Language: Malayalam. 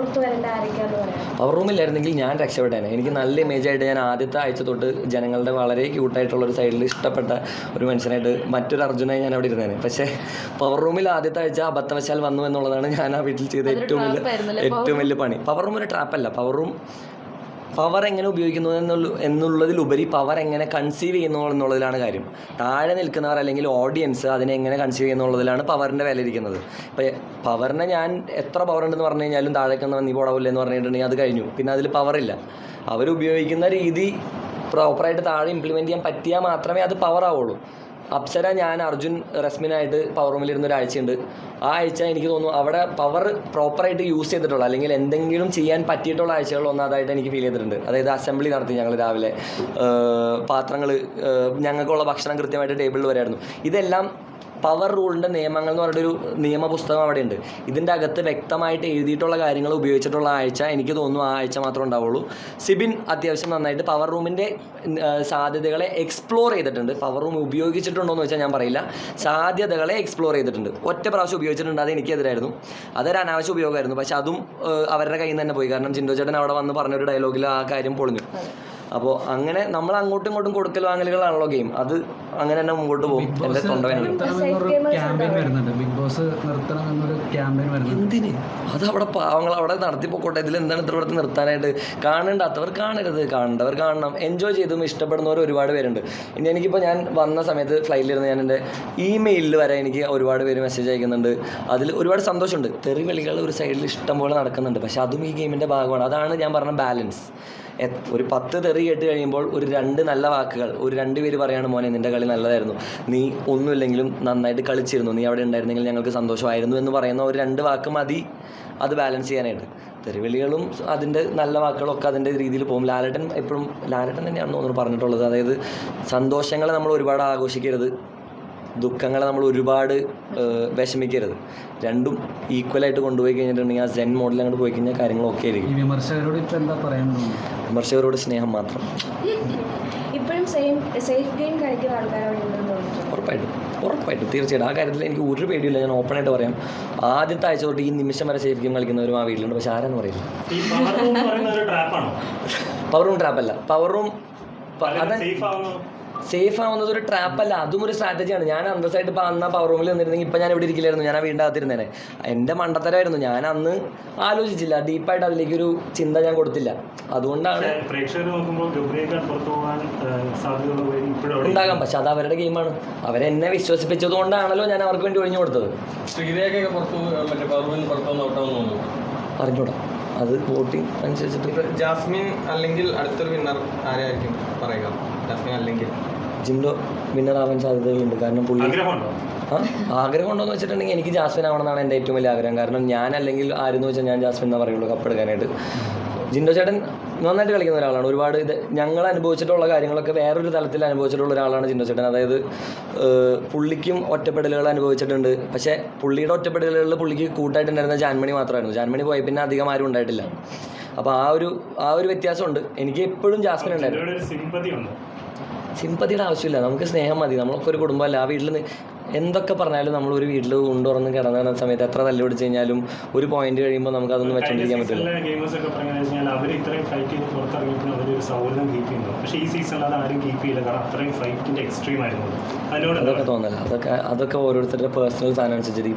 പുറത്ത് വരേണ്ട ആരൊക്കെയാന്ന് പറയാം പവർ റൂമില്ലായിരുന്നെങ്കിൽ ഞാൻ രക്ഷപ്പെട്ടേനെ എനിക്ക് നല്ല ഇമേജ് ആയിട്ട് ഞാൻ ആദ്യത്തെ ആഴ്ച തൊട്ട് ജനങ്ങളുടെ വളരെ ക്യൂട്ടായിട്ടുള്ള ഒരു സൈഡിൽ ഇഷ്ടപ്പെട്ട ഒരു മനുഷ്യനായിട്ട് മറ്റൊരു അർജുനായി ഞാൻ അവിടെ ഇരുന്നേനെ. പക്ഷേ പവർ റൂമിൽ ആദ്യത്തെ ആഴ്ച അബദ്ധവശാൽ വന്നു എന്നുള്ളതാണ് ഞാൻ ആ വീട്ടിൽ ചെയ്ത ഏറ്റവും വലിയ ഏറ്റവും വലിയ പണി. പവർ റൂം ഒരു ട്രാപ്പല്ല പവർ റൂം പവർ എങ്ങനെ ഉപയോഗിക്കുന്നു എന്നുള്ള എന്നുള്ളതിലുപരി പവർ എങ്ങനെ കൺസീവ് ചെയ്യുന്നു എന്നുള്ളതിലാണ് കാര്യം. താഴെ നിൽക്കുന്നവർ അല്ലെങ്കിൽ ഓഡിയൻസ് അതിനെ എങ്ങനെ കൺസീവ് ചെയ്യുന്നു എന്നുള്ളതിലാണ് പവറിന്റെ വില ഇരിക്കുന്നത്. ഇപ്പോൾ പവറിനെ ഞാൻ എത്ര പവർ ഉണ്ടെന്ന് പറഞ്ഞു കഴിഞ്ഞാലും താഴേക്ക് നിന്ന് നീ പോടാവില്ല എന്ന് പറഞ്ഞിട്ടുണ്ടെങ്കിൽ അത് കഴിഞ്ഞു. പിന്നെ അതിൽ പവറില്ല അവരുപയോഗിക്കുന്ന രീതി പ്രോപ്പറായിട്ട് താഴെ ഇംപ്ലിമെന്റ് ചെയ്യാൻ പറ്റിയാൽ മാത്രമേ അത് പവർ ആവുള്ളൂ. അപ്സര ഞാൻ അർജുൻ റസ്മിനായിട്ട് പവർ റൂമിൽ ഇരുന്ന ഒരാഴ്ചയുണ്ട്. ആ ആഴ്ച എനിക്ക് തോന്നുന്നു അവിടെ പവർ പ്രോപ്പറായിട്ട് യൂസ് ചെയ്തിട്ടുള്ള. അല്ലെങ്കിൽ എന്തെങ്കിലും ചെയ്യാൻ പറ്റിയിട്ടുള്ള ആഴ്ചകൾ ഒന്നാതായിട്ട് എനിക്ക് ഫീൽ ചെയ്തിട്ടുണ്ട്. അതായത് അസംബ്ലി നടത്തി ഞങ്ങൾ രാവിലെ. പാത്രങ്ങൾ ഞങ്ങൾക്കുള്ള ഭക്ഷണം കൃത്യമായിട്ട് ടേബിളിൽ വരായിരുന്നു. ഇതെല്ലാം പവർ റൂളിന്റെ നിയമങ്ങൾ എന്ന് പറഞ്ഞിട്ടൊരു നിയമപുസ്തകം അവിടെ ഉണ്ട് ഇതിന്റെ അകത്ത് വ്യക്തമായിട്ട് എഴുതിയിട്ടുള്ള കാര്യങ്ങൾ ഉപയോഗിച്ചിട്ടുള്ള ആഴ്ച എനിക്ക് തോന്നുന്നു ആ ആഴ്ച മാത്രമേ ഉണ്ടാവുള്ളൂ. സിബിൻ അത്യാവശ്യം നന്നായിട്ട് പവർ റൂമിന്റെ സാധ്യതകളെ എക്സ്പ്ലോർ ചെയ്തിട്ടുണ്ട്. പവർ റൂം ഉപയോഗിച്ചിട്ടുണ്ടോ എന്ന് വെച്ചാൽ ഞാൻ പറയില്ല. സാധ്യതകളെ എക്സ്പ്ലോർ ചെയ്തിട്ടുണ്ട്. ഒറ്റ പ്രാവശ്യം ഉപയോഗിച്ചിട്ടുണ്ട് അത് എനിക്കെതിരായിരുന്നു. അതൊരു അനാവശ്യ ഉപയോഗമായിരുന്നു. പക്ഷെ അതും അവരുടെ കയ്യിൽ നിന്ന് തന്നെ പോയി. കാരണം ചിന്തോ ചേട്ടൻ അവിടെ വന്ന് പറഞ്ഞൊരു ഡയലോഗിൽ ആ കാര്യം പൊളിഞ്ഞു. അപ്പോൾ അങ്ങനെ നമ്മൾ അങ്ങോട്ടും ഇങ്ങോട്ടും കൊടുക്കൽ വാങ്ങലുകളാണല്ലോ ഗെയിം. അത് അങ്ങനെ തന്നെ മുമ്പോട്ട് പോകും. എന്റെ ബിഗ് ബോസ് നിർത്തണം എന്നൊരു ക്യാമ്പയിൻ വരുന്നുണ്ട്. എന്തിന്? അത് അവിടെ പാവങ്ങൾ അവിടെ നടത്തിപ്പോട്ടെ ഇതിൽ എന്താണ് ഇത്ര ഇവിടെ നിർത്താനായിട്ട്? കാണണ്ടാത്തവർ കാണരുത്. കാണേണ്ടവർ കാണണം. എൻജോയ് ചെയ്തും ഇഷ്ടപ്പെടുന്നവർ ഒരുപാട് പേരുണ്ട്. ഇനി എനിക്കിപ്പോൾ ഞാൻ വന്ന സമയത്ത് ഫ്ലൈറ്റിലിരുന്ന് ഞാൻ എന്റെ ഇമെയിലിൽ വരെ എനിക്ക് ഒരുപാട് പേര് മെസ്സേജ് അയക്കുന്നുണ്ട്. അതിൽ ഒരുപാട് സന്തോഷമുണ്ട്. തെറിവിളികൾ ഒരു സൈഡിൽ ഇഷ്ടം പോലെ നടക്കുന്നുണ്ട്. പക്ഷെ അതും ഈ ഗെയിമിന്റെ ഭാഗമാണ്. അതാണ് ഞാൻ പറഞ്ഞ ബാലൻസ് ഒരു പത്ത് തെറി കേട്ട് കഴിയുമ്പോൾ ഒരു രണ്ട് നല്ല വാക്കുകൾ ഒരു രണ്ട് പേര് പറയാണ് മോനെ നിന്റെ കളി നല്ലതായിരുന്നു. നീ ഒന്നുമില്ലെങ്കിലും നന്നായിട്ട് കളിച്ചിരുന്നു. നീ അവിടെ ഉണ്ടായിരുന്നെങ്കിൽ ഞങ്ങൾക്ക് സന്തോഷമായിരുന്നു എന്ന് പറയുന്ന ഒരു രണ്ട് വാക്ക് മതി. അത് ബാലൻസ് ചെയ്യാനായിട്ട്. തെരുവിളികളും അതിന്റെ നല്ല വാക്കുകളൊക്കെ അതിന്റെ രീതിയിൽ പോകും. ലാലട്ടൻ എപ്പോഴും ലാലട്ടൻ തന്നെയാണെന്ന് തോന്നുന്നു പറഞ്ഞിട്ടുള്ളത്. അതായത് സന്തോഷങ്ങളെ നമ്മൾ ഒരുപാട് ആഘോഷിക്കരുത്. ദുഃഖങ്ങളെ നമ്മൾ ഒരുപാട് വിഷമിക്കരുത്. രണ്ടും ഈക്വലായിട്ട് കൊണ്ടുപോയി കഴിഞ്ഞിട്ടുണ്ടെങ്കിൽ ആ സെൻ മോഡൽ അങ്ങോട്ട് പോയി കഴിഞ്ഞാൽ കാര്യങ്ങൾ കാര്യങ്ങളൊക്കെ ആയിരിക്കും. വിമർശകരോട് ഇപ്പോൾ എന്താ പറയാനുള്ളത് വിമർശകരോട് സ്നേഹം മാത്രം. ഇപ്പോഴും സെയിം സേഫ് ഗെയിം കളിക്കുന്ന ഉറപ്പായിട്ടും ഉറപ്പായിട്ടും. തീർച്ചയായിട്ടും. ആ കാര്യത്തിൽ എനിക്ക് ഒരു പേടിയില്ല ഞാൻ ഓപ്പൺ ആയിട്ട് പറയാം. ആദ്യത്തെ ആഴ്ച തൊട്ട് ഈ നിമിഷം വരെ സേഫ് ഗെയിം കളിക്കുന്നവരും ആ വീട്ടിലുണ്ട്. പക്ഷെ ആരാന്ന് പറയില്ല ഈ പവർ റൂം പറയുന്ന ഒരു ട്രാപ്പാണോ പവർ റൂം ട്രാപ്പല്ല പവർ റൂം അത് സേഫ് ആവുന്നു സേഫ് ആവുന്നത് ഒരു ട്രാപ്പല്ല. അതും ഒരു സ്ട്രാറ്റജിയാണ്. ഞാൻ അന്തസ്സായിട്ട് ഇപ്പോൾ അന്ന് ആ പവർ റൂമിൽ നിന്നിരുന്നെങ്കിൽ ഇപ്പം ഞാൻ ഇവിടെ ഇരിക്കില്ലായിരുന്നു. ഞാൻ ആ അകത്തിരുന്നേനെ. എന്റെ മണ്ടത്തരമായിരുന്നു. ഞാൻ അന്ന് ആലോചിച്ചില്ല. ഡീപ്പായിട്ട് അതിലേക്ക് ഒരു ചിന്ത ഞാൻ കൊടുത്തില്ല. അതുകൊണ്ടാണ് ഉണ്ടാകാം. പക്ഷെ അത് അവരുടെ ഗെയിമാണ് അവരെന്നെ വിശ്വസിപ്പിച്ചത് കൊണ്ടാണല്ലോ ഞാൻ അവർക്ക് വേണ്ടി ഒഴിഞ്ഞു കൊടുത്തത്. ശ്രീരേഖയൊക്കെ പുറത്തു മറ്റേ പറമ്പിൽ അത് വോട്ടിംഗ് അനുസരിച്ചിട്ട് ജാസ്മിൻ അല്ലെങ്കിൽ അടുത്തൊരു വിന്നർ ആരായിരിക്കും പറയുക? ജാസ്മിൻ അല്ലെങ്കിൽ ജിംലോ വിന്നർ ആവാൻ സാധ്യതകളുണ്ട്. കാരണം പുള്ളി ആഗ്രഹം ഉണ്ടോ എന്ന് വെച്ചിട്ടുണ്ടെങ്കിൽ എനിക്ക് ജാസ്മിൻ ആവണമെന്നാണ് എന്റെ ഏറ്റവും വലിയ ആഗ്രഹം. കാരണം ഞാൻ അല്ലെങ്കിൽ ആരെന്ന് വെച്ചാൽ ഞാൻ ജാസ്മിൻ എന്നാ പറയുള്ളൂ കപ്പെടുക്കാനായിട്ട്. ജിൻഡോ ചേട്ടൻ നന്നായിട്ട് കളിക്കുന്ന ഒരാളാണ്. ഒരുപാട് ഇത് ഞങ്ങൾ അനുഭവിച്ചിട്ടുള്ള കാര്യങ്ങളൊക്കെ വേറൊരു തലത്തിൽ അനുഭവിച്ചിട്ടുള്ള ഒരാളാണ് ചിന്നച്ചേട്ടൻ ചേട്ടൻ. അതായത് പുള്ളിക്കും ഒറ്റപ്പെടലുകൾ അനുഭവിച്ചിട്ടുണ്ട്. പക്ഷേ പുള്ളിയുടെ ഒറ്റപ്പെടലുകളിൽ പുള്ളിക്ക് കൂട്ടായിട്ടുണ്ടായിരുന്ന ജാൻമണി മാത്രമായിരുന്നു. ജാൻമണി പോയി പിന്നെ അധികം ആരും ഉണ്ടായിട്ടില്ല. അപ്പോൾ ആ ഒരു ആ ഒരു വ്യത്യാസമുണ്ട്. എനിക്ക് എപ്പോഴും ജാസ്മിൻ ഉണ്ടായിരുന്നു. സിമ്പതിയുടെ ആവശ്യമില്ല. നമുക്ക് സ്നേഹം മതി. നമ്മളൊക്കെ ഒരു കുടുംബമല്ല. ആ വീട്ടിൽ എന്തൊക്കെ പറഞ്ഞാലും നമ്മൾ ഒരു വീട്ടിൽ കൊണ്ടുറന്ന് കിടന്ന സമയത്ത് എത്ര തല്ലു പിടിച്ച് കഴിഞ്ഞാലും ഒരു പോയിന്റ് കഴിയുമ്പോൾ നമുക്ക് അതൊന്നും വെച്ചോണ്ടിരിക്കാൻ പറ്റില്ല. ഗെയിമേഴ്സ് ഒക്കെ കഴിഞ്ഞാൽ അവർ ഇത്രയും ഫൈറ്റ് ചെയ്ത് പുറത്തിറങ്ങിയപ്പോൾ അവർ ഒരു സൗഹൃദം കീപ്പ് ചെയ്യുന്നു. പക്ഷേ ഈ സീസണിൽ അത് ആരും കീപ്പ് ചെയ്യില്ല. കാരണം അത്രയും ഫൈറ്റിന്റെ എക്സ്ട്രീം ആയിരുന്നു. അതിനോട് അതൊക്കെ തോന്നല അതൊക്കെ അതൊക്കെ ഓരോരുത്തരുടെ പേഴ്സണൽ സാധനം അനുസരിച്ചിരിക്കും.